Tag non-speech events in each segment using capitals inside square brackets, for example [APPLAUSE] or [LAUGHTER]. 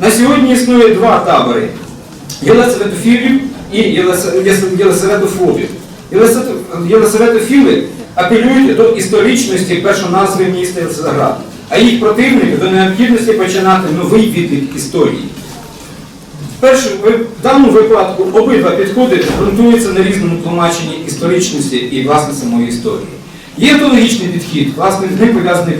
На сьогодні існує два табори єлисаветофілів і єлисаветофобів. Єлисаветофіли апелюють до історичності першоназви міста Єлисаветград, а їх противники до необхідності починати новий відлік історії. В даному випадку обидва підходи ґрунтуються на різному тлумаченні історичності і власне самої історії. Є етологічний підхід, власне, з ним пов'язаний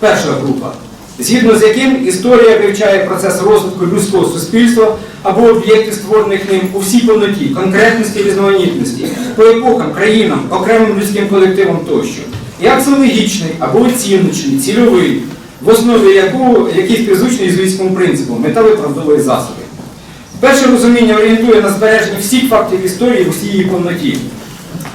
перша група, згідно з яким історія вивчає процес розвитку людського суспільства або об'єктів, створених ним у всій повноті, конкретності різноманітності, по епохам, країнам, окремим людським колективам тощо. І аксіологічний або оціночний, цільовий, в основі якого який співзвучний єзуїтському принципу, мета виправдовує засоби. Перше розуміння орієнтує на збереження всіх фактів історії в усій її повноті,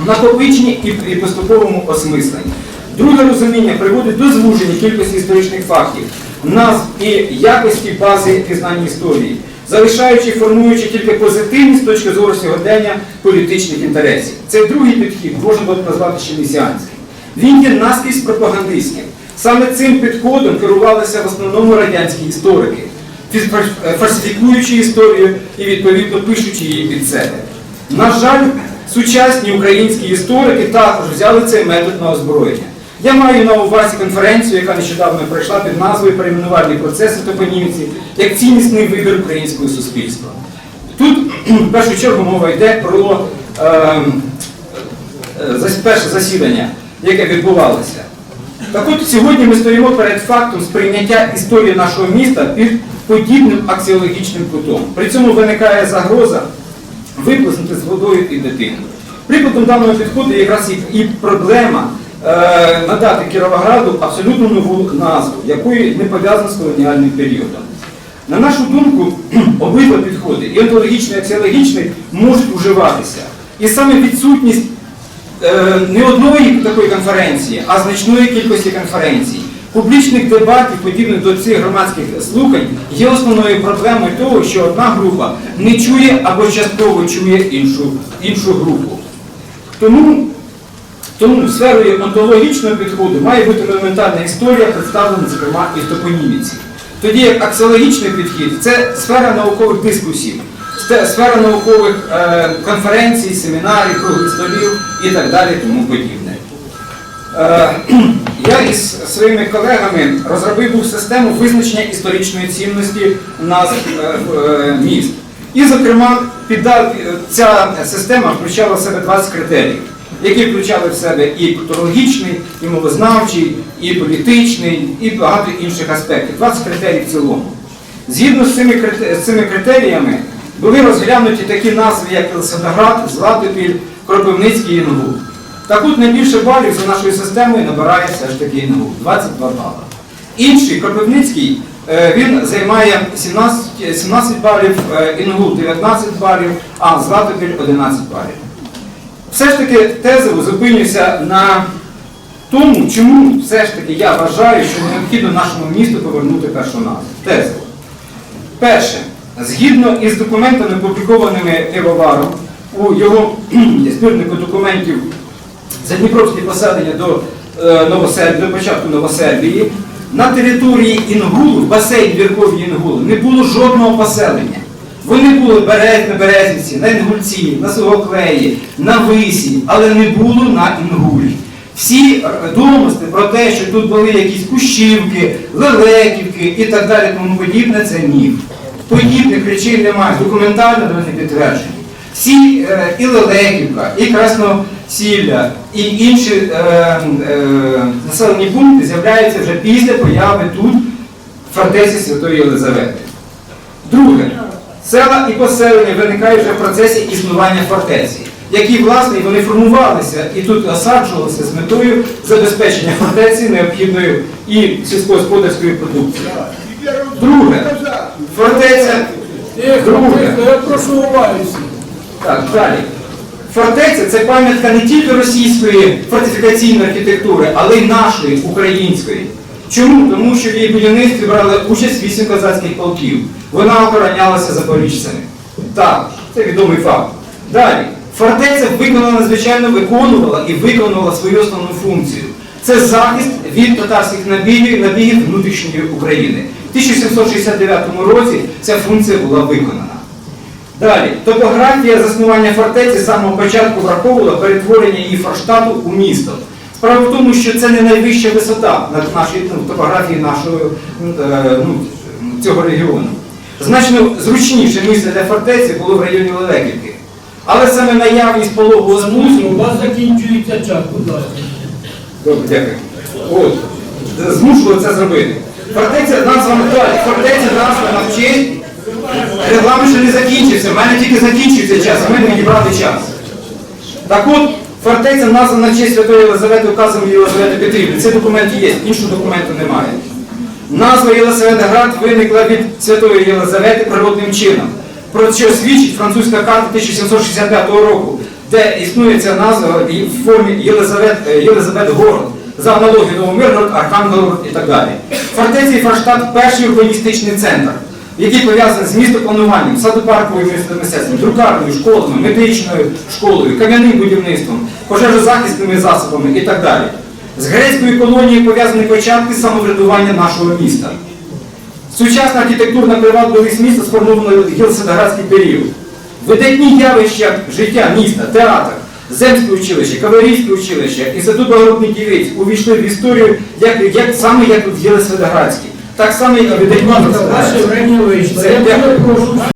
накопиченні і поступовому осмисленні. Друге розуміння приводить до звуження кількості історичних фактів, назв і якості бази пізнання історії, залишаючи і формуючи тільки позитивні з точки зору сьогодення політичних інтересів. Цей другий підхід можна було б назвати ще месіанським. Він є наскрізь пропагандистським. Саме цим підходом керувалися в основному радянські історики фальсифікуючи історію і відповідно пишучи її під себе. На жаль, сучасні українські історики також взяли цей метод на озброєння. Я маю на увазі конференцію, яка нещодавно пройшла під назвою Перейменувальні процеси топоніміці як ціннісний вибір українського суспільства. Тут в першу чергу мова йде про ем, е, перше засідання, яке відбувалося. Так от сьогодні ми стоїмо перед фактом сприйняття історії нашого міста під подібним аксіологічним кутом. При цьому виникає загроза виплеснути з водою і дитину. Прикладом даного підходу якраз і, проблема надати Кіровограду абсолютно нову назву, якої не пов'язана з колоніальним періодом. На нашу думку, [CLEARS THROAT] обидва підходи, і онтологічний, і аксіологічний, можуть вживатися. І саме відсутність е, не одної такої конференції, а значної кількості конференцій, публічних дебатів, подібних до цих громадських слухань, є основною проблемою того, що одна група не чує або частково чує іншу, іншу групу. Тому, тому сферою онтологічного підходу має бути монументальна історія, представлена, зокрема, і в топоніміці. Тоді як аксіологічний підхід це сфера наукових дискусій, сфера наукових е, конференцій, семінарів, круглих столів і так далі, тому подібне. Е, [CLEARS THROAT] Я із своїми колегами розробив був систему визначення історичної цінності назв е, е, міст. І, зокрема, піддав, ця система включала в себе 20 критеріїв, які включали в себе і культурологічний, і мовознавчий, і політичний, і багато інших аспектів. 20 критерій в цілому. Згідно з цими, з цими критеріями були розглянуті такі назви, як Елсеноград, Златопіль, Кропивницький і Інгул. Так от найбільше балів за нашою системою набирає все ж таки Інгул, 22 бали. Інший Кропивницький, е, він займає 17, 17 балів, е, Інгул 19 балів, а Златопіль 11 балів. Все ж таки тезово зупинюся на тому, чому все ж таки я вважаю, що необхідно нашому місту повернути першу назву. Тезово. Перше, згідно із документами, опублікованими Пивоваром у його збірнику документів за Дніпровське поселення до, е, до початку Новосербії, на території Інгулу, в басейн Віркові Інгулу, не було жодного поселення. Вони були на Березівці, на Інгульці, на Сивоклеї, на Висі, але не було на Інгулі. Всі домисли про те, що тут були якісь кущівки, лелеківки і так далі, тому подібне, це міф. Подібних речей немає, документально вони підтверджені. Всі е, і Лелеківка, і Красносілля, і інші е, е, населені пункти з'являються вже після появи тут фортеці Святої Єлизавети. Друге, села і поселення виникають вже в процесі існування фортеці, які, власне, вони формувалися і тут осаджувалися з метою забезпечення фортеці необхідною і сільськогосподарською продукцією. Друге, фортеця. Друге. Я прошу уваги. Так, далі. Фортеця це пам'ятка не тільки російської фортифікаційної архітектури, але й нашої, української. Чому? Тому що в її будівництві брали участь вісім козацьких полків. Вона охоронялася запоріжцями. Так, це відомий факт. Далі. Фортеця виконала надзвичайно виконувала і виконувала свою основну функцію. Це захист від татарських набігів, набігів внутрішньої України. В 1769 році ця функція була виконана. Далі, топографія заснування фортеці з самого початку враховувала перетворення її форштату у місто. Справа в тому, що це не найвища висота над нашої ну, топографії нашої, е, ну, цього регіону. Значно зручніше місце для фортеці було в районі Лелеківки. Але саме наявність пологового Тому спуску у вас закінчується час, будь ласка. Добре, дякую. От, змушували це зробити. Фортеця названа. Фортеця названа в честь. Регламент ще не закінчився. В мене тільки закінчився час, а мене відібрати час. Так от, фортеця названа в честь Святої Єлизавети указом Єлизавети Петрівни. Це документ є, іншого документу немає. Назва Єлисаветград виникла від Святої Єлизавети природним чином, про що свідчить французька карта 1765 року, де існує ця назва в формі Єлизавет, е, Єлизаветгород, за аналогією Новомиргород, Архангелгород і так далі. Фортеця і Форштадт – перший урбаністичний центр, який пов'язаний з містоплануванням, садопарковим мистецтвом, друкарною, школами, медичною школою, кам'яним будівництвом, пожежозахисними засобами і так далі. З грецькою колонією пов'язані початки самоврядування нашого міста. Сучасна архітектурна привабливість міста сформована в Гілсидоградський період. Видатні явища життя міста, театр, земське училище, кавалерійське училище, інститут благородних дівиць увійшли в історію як, як, саме як в Єлисаветградській. Так само і видатні Ваше Єлисаветградські. время Я прошу